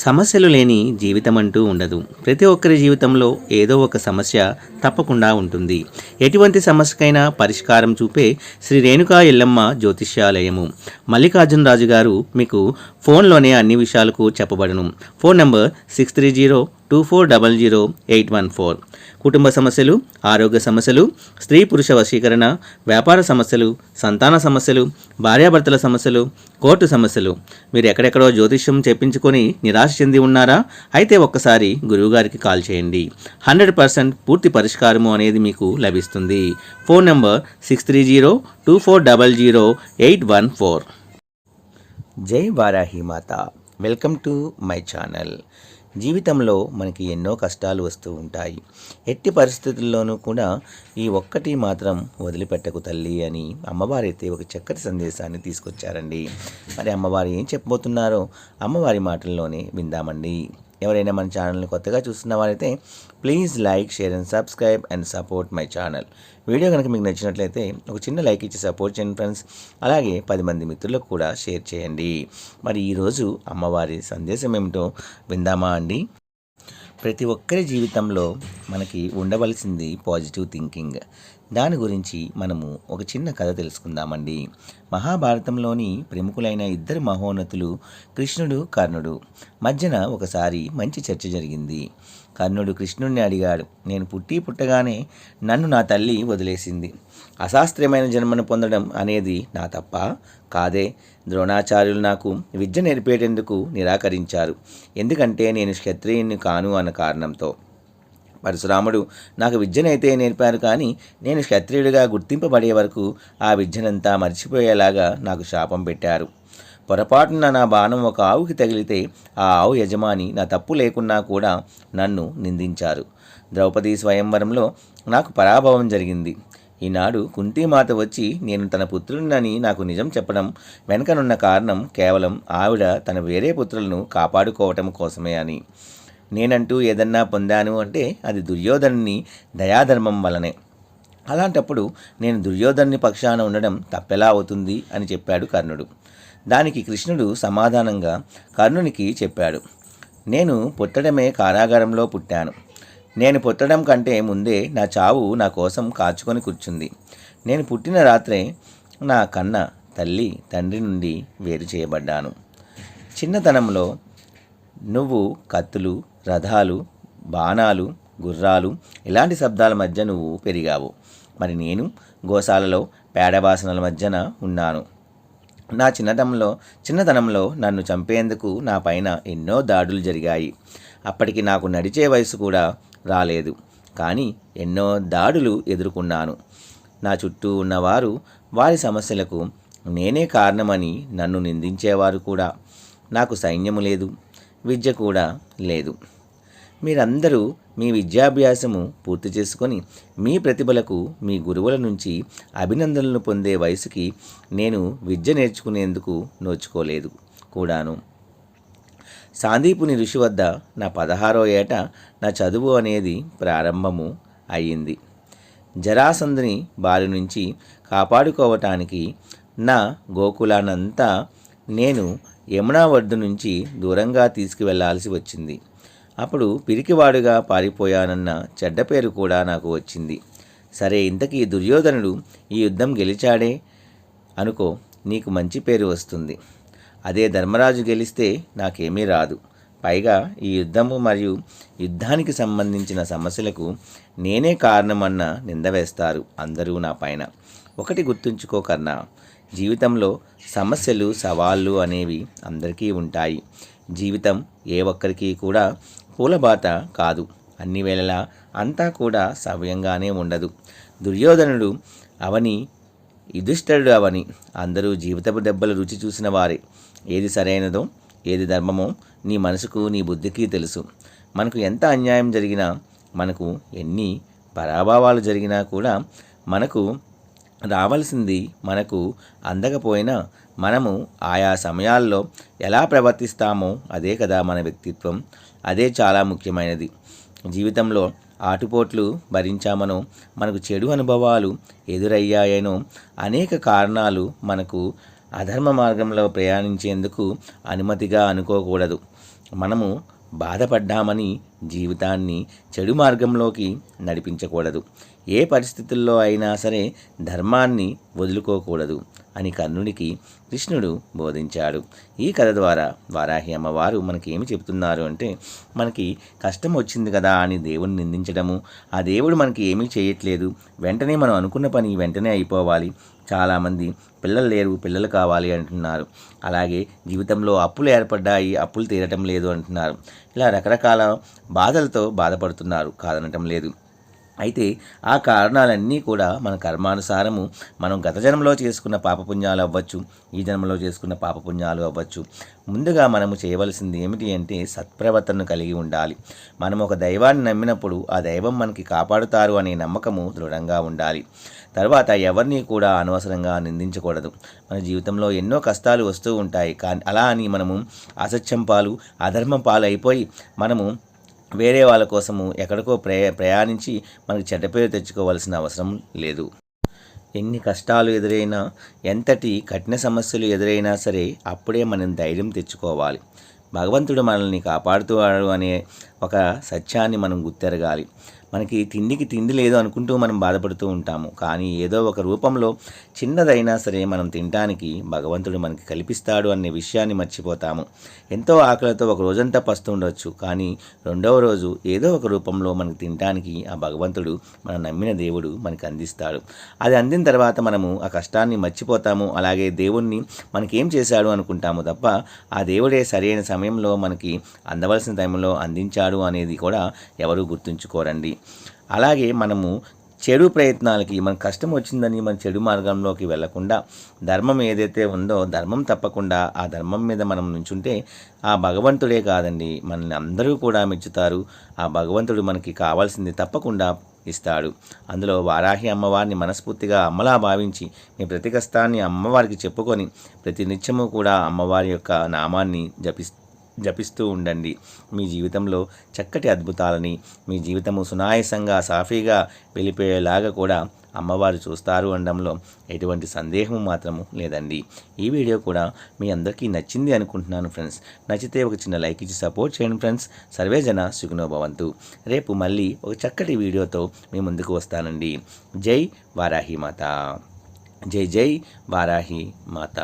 సమస్యలు లేని జీవితం అంటూ ఉండదు. ప్రతి ఒక్కరి జీవితంలో ఏదో ఒక సమస్య తప్పకుండా ఉంటుంది. ఎటువంటి సమస్యకైనా పరిష్కారం చూపే శ్రీ రేణుకా ఎల్లమ్మ జ్యోతిష్యాలయము. మల్లికార్జున రాజు గారు మీకు ఫోన్లోనే అన్ని విషయాలకు చెప్పబడను. Phone number six three zero two four double zero eight one four కుటుంబ సమస్యలు ఆరోగ్య సమస్యలు స్త్రీ పురుష వశీకరణ వ్యాపార సమస్యలు సంతాన సమస్యలు భార్యాభర్తల సమస్యలు కోర్టు సమస్యలు. మీరు ఎక్కడెక్కడో జ్యోతిష్యం చెప్పించుకొని నిరాశ చెంది ఉన్నారా? అయితే ఒక్కసారి గురువుగారికి కాల్ చేయండి. హండ్రెడ్ పర్సెంట్ పూర్తి పరిష్కారము అనేది మీకు లభిస్తుంది. Phone number six three zero two four double zero eight one four జై వారాహి మాత. Welcome to my channel. జీవితంలో మనకి ఎన్నో కష్టాలు వస్తూ ఉంటాయి. ఎట్టి పరిస్థితుల్లోనూ కూడా ఈ ఒక్కటి మాత్రం వదిలిపెట్టకు తల్లి అని అమ్మవారైతే ఒక చక్కటి సందేశాన్ని తీసుకొచ్చారండి. మరి అమ్మవారు ఏం చెప్పబోతున్నారో అమ్మవారి మాటల్లోనే విందామండి. ఎవరైనా మన ఛానల్ని కొత్తగా చూస్తున్న వారైతే please like share and subscribe and support my channel. Video కనుక మీకు నచ్చినట్లయితే ఒక చిన్న లైక్ ఇచ్చి సపోర్ట్ చేయండి ఫ్రెండ్స్. అలాగే పది మంది మిత్రులకు కూడా షేర్ చేయండి. మరి ఈరోజు అమ్మవారి సందేశం ఏమిటో విందామా అండి? ప్రతి ఒక్కరి జీవితంలో మనకి ఉండవలసింది పాజిటివ్ థింకింగ్ దాని గురించి మనము ఒక చిన్న కథ తెలుసుకుందామండి. మహాభారతంలోని ప్రముఖులైన ఇద్దరు మహోన్నతులు కృష్ణుడు కర్ణుడు మధ్యన ఒకసారి మంచి చర్చ జరిగింది. కర్ణుడు కృష్ణుడిని అడిగాడు నేను పుట్టి పుట్టగానే నన్ను నా తల్లి వదిలేసింది. అశాస్త్రీయమైన జన్మను పొందడం అనేది నా తప్ప కాదే. ద్రోణాచార్యులు నాకు విద్య నేర్పేటందుకు నిరాకరించారు. ఎందుకంటే నేను క్షత్రియుని కాను అన్న కారణంతో. పరశురాముడు నాకు విద్యనైతే నేర్పారు కానీ నేను క్షత్రియుడిగా గుర్తింపబడే వరకు ఆ విద్యనంతా మర్చిపోయేలాగా నాకు శాపం పెట్టారు. పొరపాటున నా బాణం ఒక ఆవుకి తగిలితే ఆ ఆవు యజమాని నా తప్పు లేకున్నా కూడా నన్ను నిందించారు. ద్రౌపది స్వయంవరంలో నాకు పరాభవం జరిగింది. ఈనాడు కుంతీమాత వచ్చి నేను తన పుత్రుడినని నాకు నిజం చెప్పడం వెనకనున్న కారణం కేవలం ఆవిడ తన వేరే పుత్రులను కాపాడుకోవటం కోసమే అని. నేనంటూ ఏదన్నా పొందాను అంటే అది దుర్యోధనుని దయాధర్మం వలనే. అలాంటప్పుడు నేను దుర్యోధనుని పక్షాన ఉండడం తప్పెలా అవుతుంది అని చెప్పాడు కర్ణుడు. దానికి కృష్ణుడు సమాధానంగా కర్ణునికి చెప్పాడు నేను పుట్టడమే కారాగారంలో పుట్టాను. నేను పుట్టడం కంటే ముందే నా చావు నా కోసం కాచుకొని కూర్చుంది. నేను పుట్టిన రాత్రే నా కన్న తల్లి తండ్రి నుండి వేరు చేయబడ్డాను. చిన్నతనంలో నువ్వు కత్తులు రథాలు బాణాలు గుర్రాలు ఇలాంటి శబ్దాల మధ్య నువ్వు పెరిగావు. మరి నేను గోశాలలో పేడవాసనల మధ్యన ఉన్నాను. నా చిన్నతనంలో చిన్నతనంలో నన్ను చంపేందుకు నా పైన ఎన్నో దాడులు జరిగాయి. అప్పటికి నాకు నడిచే వయసు కూడా రాలేదు. కానీ ఎన్నో దాడులు ఎదుర్కొన్నాను. నా చుట్టూ ఉన్నవారు వారి సమస్యలకు నేనే కారణమని నన్ను నిందించేవారు కూడా. నాకు సైన్యము లేదు. విద్య కూడా లేదు. మీరందరూ మీ విద్యాభ్యాసము పూర్తి చేసుకొని మీ ప్రతిభలకు మీ గురువుల నుంచి అభినందనలు పొందే వయసుకి నేను విద్య నేర్చుకునేందుకు నోచుకోలేదు కూడాను. సాందీపుని ఋషి వద్ద నా పదహారో ఏట నా చదువు అనేది ప్రారంభము అయ్యింది. జరాసంధుని బారి నుంచి కాపాడుకోవటానికి నా గోకులానంతా నేను యమునా నుంచి దూరంగా తీసుకువెళ్ళాల్సి వచ్చింది. అప్పుడు పిరికివాడుగా పారిపోయానన్న చెడ్డ పేరు కూడా నాకు వచ్చింది. సరే ఇంతకీ దుర్యోధనుడు ఈ యుద్ధం గెలిచాడే? అనుకో నీకు మంచి పేరు వస్తుంది. అదే ధర్మరాజు గెలిస్తే నాకేమీ రాదు. పైగా ఈ యుద్ధము మరియు యుద్ధానికి సంబంధించిన సమస్యలకు నేనే కారణమన్న నింద వేస్తారు అందరూ నా పైన. ఒకటి గుర్తుంచుకో కన్నా జీవితంలో సమస్యలు సవాళ్ళు అనేవి అందరికీ ఉంటాయి. జీవితం ఏ ఒక్కరికి కూడా పూలబాత కాదు. అన్ని వేళలా అంతా కూడా సవ్యంగానే ఉండదు. దుర్యోధనుడు అవని యుధిష్ఠరుడు అవని అందరూ జీవితపు దెబ్బలు రుచి చూసిన వారే. ఏది సరైనదో ఏది ధర్మమో నీ మనసుకు నీ బుద్ధికి తెలుసు. మనకు ఎంత అన్యాయం జరిగినా మనకు ఎన్ని పరాభావాలు జరిగినా కూడా మనకు రావాల్సింది మనకు అందకపోయినా మనము ఆయా సమయాల్లో ఎలా ప్రవర్తిస్తామో అదే కదా మన వ్యక్తిత్వం. అదే చాలా ముఖ్యమైనది. జీవితంలో ఆటుపోట్లు భరించామనో మనకు చెడు అనుభవాలు ఎదురయ్యాయనో అనేక కారణాలు మనకు అధర్మ మార్గంలో ప్రయాణించేందుకు అనుమతిగా అనుకోకూడదు. మనము బాధపడ్డామని జీవితాన్ని చెడు మార్గంలోకి నడిపించకూడదు. ఏ పరిస్థితుల్లో అయినా సరే ధర్మాన్ని వదులుకోకూడదు అని కర్ణుడికి కృష్ణుడు బోధించాడు. ఈ కథ ద్వారా వారాహి అమ్మవారు మనకి ఏమి చెబుతున్నారు అంటే మనకి కష్టం వచ్చింది కదా అని దేవుని నిందించడము ఆ దేవుడు మనకి ఏమీ చేయట్లేదు వెంటనే మనం అనుకున్న పని వెంటనే అయిపోవాలి చాలామంది పిల్లలు లేరు పిల్లలు కావాలి అంటున్నారు. అలాగే జీవితంలో అప్పులు ఏర్పడ్డాయి అప్పులు తీరటం లేదు అంటున్నారు. ఇలా రకరకాల బాధలతో బాధపడుతున్నారు కాదనటం లేదు. అయితే ఆ కారణాలన్నీ కూడా మన కర్మానుసారము మనం గత జన్మలో చేసుకున్న పాపపుణ్యాలు అవ్వచ్చు ఈ జన్మలో చేసుకున్న పాపపుణ్యాలు అవ్వచ్చు. ముందుగా మనము చేయవలసింది ఏమిటి అంటే సత్ప్రవర్తనను కలిగి ఉండాలి. మనం ఒక దైవాన్ని నమ్మినప్పుడు ఆ దైవం మనకి కాపాడుతారు అనే నమ్మకము దృఢంగా ఉండాలి. తర్వాత ఎవరిని కూడా అనవసరంగా నిందించకూడదు. మన జీవితంలో ఎన్నో కష్టాలు వస్తూ ఉంటాయి. కానీ అలా అని మనము అసత్యం పాలు అధర్మం పాలు అయిపోయి మనము వేరే వాళ్ళ కోసము ఎక్కడికో ప్రయా ప్రయాణించి మనకి చెడ్డ పేరు తెచ్చుకోవాల్సిన అవసరం లేదు. ఎన్ని కష్టాలు ఎదురైనా ఎంతటి కఠిన సమస్యలు ఎదురైనా సరే అప్పుడే మనం ధైర్యం తెచ్చుకోవాలి. భగవంతుడు మనల్ని కాపాడుతున్నాడు అనే ఒక సత్యాన్ని మనం గుర్తెరగాలి. మనకి తిండికి తిండి లేదు అనుకుంటూ మనం బాధపడుతూ ఉంటాము. కానీ ఏదో ఒక రూపంలో చిన్నదైనా సరే మనం తినటానికి భగవంతుడు మనకి కల్పిస్తాడు అనే విషయాన్ని మర్చిపోతాము. ఎంతో ఆకలితో ఒక రోజంతా పస్తు ఉండొచ్చు. కానీ రెండవ రోజు ఏదో ఒక రూపంలో మనకి తినటానికి ఆ భగవంతుడు మన నమ్మిన దేవుడు మనకి అందిస్తాడు. అది అందిన తర్వాత మనము ఆ కష్టాన్ని మర్చిపోతాము. అలాగే దేవుణ్ణి మనకేం చేశాడు అనుకుంటాము తప్ప ఆ దేవుడే సరైన సమయంలో మనకి అందవలసిన టైంలో అందించాడు అనేది కూడా ఎవరు గుర్తుంచుకోరండి. అలాగే మనము చెడు ప్రయత్నాలకి మన కష్టం వచ్చిందని మన చెడు మార్గంలోకి వెళ్ళకుండా ధర్మం ఏదైతే ఉందో ధర్మం తప్పకుండా ఆ ధర్మం మీద మనం నుంచుంటే ఆ భగవంతుడే కాదండి మనల్ని అందరూ కూడా మెచ్చుతారు. ఆ భగవంతుడు మనకి కావాల్సింది తప్పకుండా ఇస్తాడు. అందులో వారాహి అమ్మవారిని మనస్ఫూర్తిగా అమ్మలా భావించి మీ ప్రతి కష్టాన్ని అమ్మవారికి చెప్పుకొని ప్రతి నిత్యము కూడా అమ్మవారి యొక్క నామాన్ని జపిస్తూ జపిస్తూ ఉండండి. మీ జీవితంలో చక్కటి అద్భుతాలని మీ జీవితము సునాయసంగా సాఫీగా వెళ్ళిపోయేలాగా కూడా అమ్మవారు చూస్తారు అనడంలో ఎటువంటి సందేహం మాత్రము లేదండి. ఈ వీడియో కూడా మీ అందరికీ నచ్చింది అనుకుంటున్నాను ఫ్రెండ్స్. నచ్చితే ఒక చిన్న లైక్ ఇచ్చి సపోర్ట్ చేయండి ఫ్రెండ్స్. సర్వేజన సుఖనోభవంతు రేపు మళ్ళీ ఒక చక్కటి వీడియోతో మీ ముందుకు వస్తానండి. జై వారాహి మాత. జై జై వారాహి మాత.